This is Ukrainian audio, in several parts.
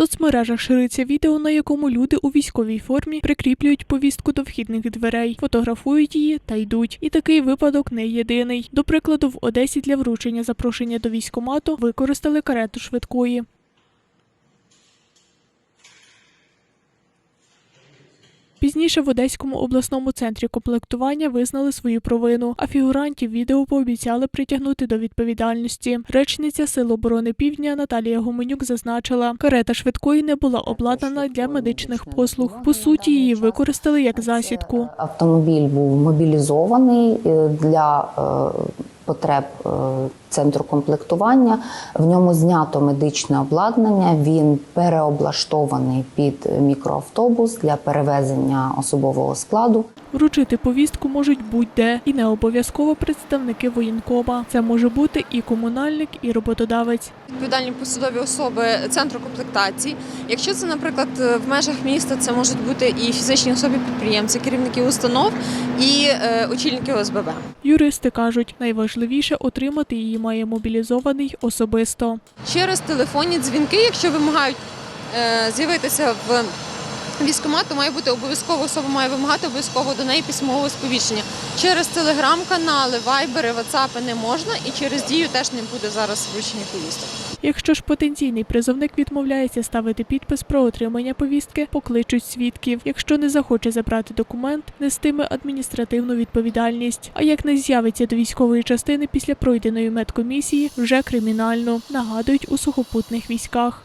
соцмережах шириться відео, на якому люди у військовій формі прикріплюють повістку до вхідних дверей, фотографують її та йдуть. І такий випадок не єдиний. До прикладу, в Одесі для вручення запрошення до військомату використали карету швидкої. Пізніше в Одеському обласному центрі комплектування визнали свою провину, а фігурантів відео пообіцяли притягнути до відповідальності. Речниця Сил оборони Півдня Наталія Гуменюк зазначила, карета швидкої не була обладнана для медичних послуг. По суті, її використали як засідку. Автомобіль був мобілізований е, для е, потреб е, центру комплектування. В ньому знято медичне обладнання. Він переоблаштований під мікроавтобус для перевезення особового складу. Вручити повістку можуть будь-де, і не обов'язково представники воєнкома. Це може бути і комунальник, і роботодавець. відповідальні посадові особи центру комплектації. Якщо це, наприклад, в межах міста, це можуть бути і фізичні особи підприємці, керівники установ і е, очільники ОСББ. Юристи кажуть, найважливіше отримати її має мобілізований особисто. Через телефонні дзвінки, якщо вимагають е, з'явитися в військкомат, то має бути обов'язково особа має вимагати обов'язково до неї письмового сповіщення. Через телеграм-канали, вайбери, ватсапи не можна, і через дію теж не буде зараз вручення повісток. Якщо ж потенційний призовник відмовляється ставити підпис про отримання повістки, покличуть свідків. Якщо не захоче забрати документ, нестиме адміністративну відповідальність. А як не з'явиться до військової частини після пройденої медкомісії, вже кримінально нагадують у сухопутних військах.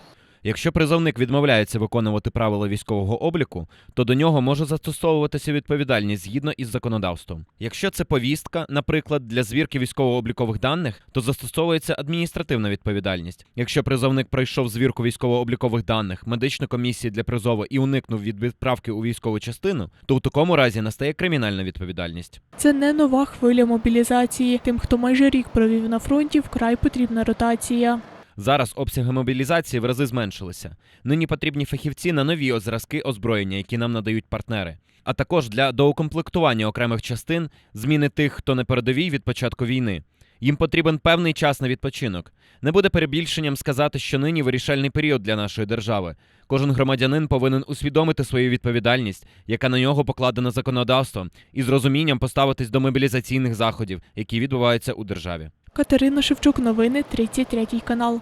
Якщо призовник відмовляється виконувати правила військового обліку, то до нього може застосовуватися відповідальність згідно із законодавством. Якщо це повістка, наприклад, для звірки військово-облікових даних, то застосовується адміністративна відповідальність. Якщо призовник пройшов звірку військово-облікових даних, медичну комісію для призову і уникнув від відправки у військову частину, то у такому разі настає кримінальна відповідальність. Це не нова хвиля мобілізації. Тим, хто майже рік провів на фронті, вкрай потрібна ротація. Зараз обсяги мобілізації в рази зменшилися. Нині потрібні фахівці на нові зразки озброєння, які нам надають партнери. А також для доукомплектування окремих частин, зміни тих, хто на передовій від початку війни. Їм потрібен певний час на відпочинок. Не буде перебільшенням сказати, що нині вирішальний період для нашої держави. Кожен громадянин повинен усвідомити свою відповідальність, яка на нього покладена законодавством, і з розумінням поставитись до мобілізаційних заходів, які відбуваються у державі. Катерина Шевчук, новини 33 канал.